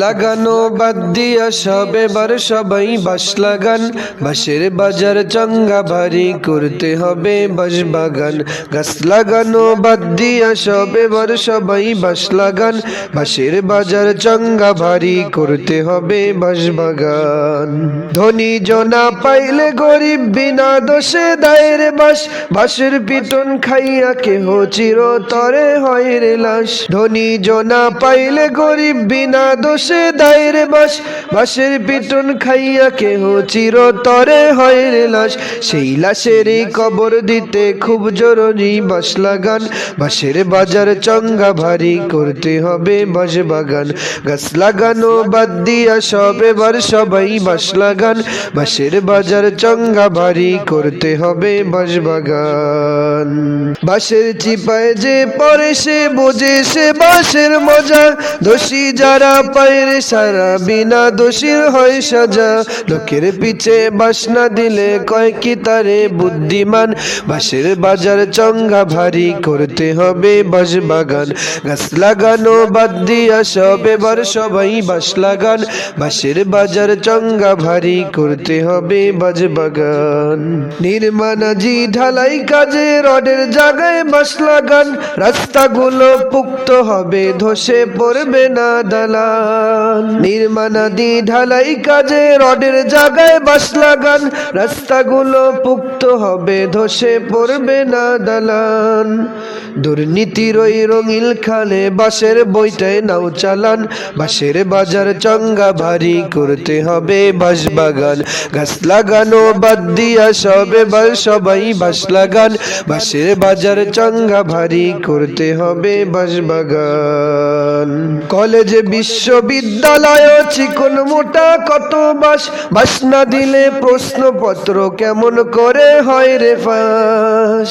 লাগানো বাদ দিয়া সবে বার সবাই বাস লাগান। বাঁশের বাজার চঙ্গা ভারী করতে হবে বাস বাগান। গাছ লাগানো বাদ দিয়া সবে বার সবাই বাস লাগান। বাঁশের বাজার চঙ্গা ভারী করতে হবে বাস বাগান। ধনী জনা পাইলে গরিব বিনা দোষে দায়ের বাস বাঁশের পিটন খাইয়া কেহ চির তরে হয় রে লাশ। ধনী জনা পাইলে গরিব বিনা দোষে দায়ের বাস, বাঁশের পিটন খাইয়া কেহ চির তরে হয় রে লাশ। সেই লাশেরই কবর দিতে খুব জরুরি বাস লাগান। বাঁশের বাজার চঙ্গা ভারী করতে হবে বাঁশ বাগান। গাছ লাগানো বাদ দিয়া সব এবার সবাই বাস লাগান। বাঁশের বাজার চঙ্গা ভারী করতে হবে বাঁশ বাগান। বাঁশের চিপায় যে পরে সে বোঝে সে বাঁশের মজা। দোষী যারা পায়ের সারা বিনা দোষীর হয় সাজা। লোকের পিছে বাস না দিলে কয় কি তারে বুদ্ধিমান? বাঁশের বাজার চঙ্গা ভারী করতে হবে বাঁশ বাগান। গাছ লাগানো বাদ দিয়া সব, এবার সবাই বাস লাগান। বাঁশের বাজার চঙ্গা ভারী করতে হবে বাজ বাগান। নির্মাণাজি ঢালাই কাজে, রডের জায়গায় বাস লাগান। রাস্তাগুলো পুক্ত হবে, ধসে পড়বে না দালান নির্মাণাদি ঢালাই কাজে রডের জায়গায় বাস লাগান। রাস্তাগুলো পুক্ত হবে, ধসে পড়বে না দালান। দুর্নীতির ওই রঙিল খালে বাসের বইটায় নাও চালান। বাসের বাজার চঙ্গা ভারী করতে হবে বাস বাগান। গাছ লাগানো বাদ দিয়া সবে বার সবাই বাস লাগান। বাসের বাজার চঙ্গা ভারী করতে হবে বাস বাগান। কলেজ বিশ্ববিদ্যালয় চিকন মোটা কত বাস বাস না দিলে প্রশ্নপত্র কেমন করে হয় রে ফাঁস?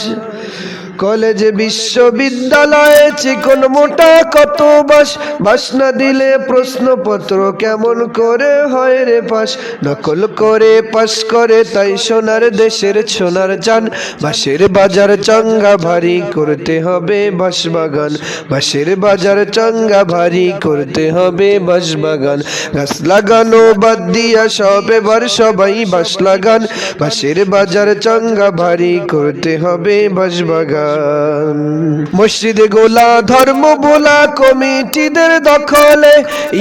কলেজ বিশ্ববিদ্যালয়ে চিকন মোটা কত বাস? বাস না দিলে প্রশ্নপত্র কেমন করে হয় রে পাস? নকল করে পাস করে তাই সোনার দেশের সোনার চান। বাসের বাজার চঙ্গা ভারী করতে হবে বাস বাগান বাসের বাজার চঙ্গা ভারী করতে হবে বাস বাগান গাছ লাগানো বাদ দিয়া সব এবার সবাই বাস লাগান। বাসের বাজার চঙ্গা ভারী করতে হবে বাস বাগান মসজিদে গোলা ধর্ম বোলা কমিটিদের দখলে।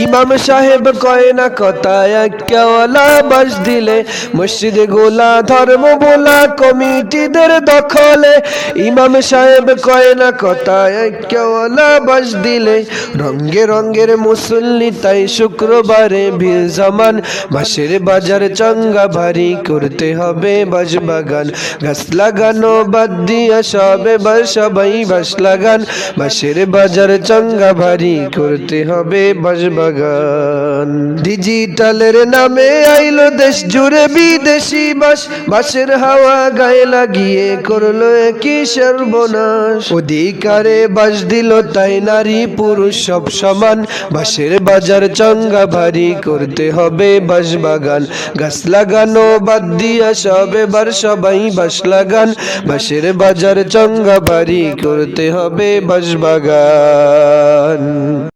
ইমাম সাহেব কয় না কথা একওয়ালা বাস দিলে। মসজিদে গোলা ধর্ম বোলা কমিটিদের দখলে। ইমাম সাহেব কয় না কথা একওয়ালা বাস দিলে। রঙ্গে রঙ্গের মুসল্লি তাই শুক্রবারে ভিড় জমান। মাসের বাজার চঙ্গা ভারী করতে হবে বাস বাগান গাছ লাগানো বাদ দিয়া সবে বাস সবাই বাস লাগান বাসের বাজার চঙ্গা ভারী করতে হবে বাস বাগান। ডিজিটালের নামে আইলো দেশ জুড়ে বিদেশি বাস। বাসের হাওয়া গায়ে লাগিয়ে করল কি সর্বনাশ। অধিকারে বাস দিল তাই নারী পুরুষ সব সমান। বাসের বাজার চঙ্গা ভারী করতে হবে বাস বাগান। গাছ লাগানো বাদ দিয়া সব এবার সবাই বাস লাগান। বাসের বাজার চঙ্গা ভারী করতে হবে বাস বাগান।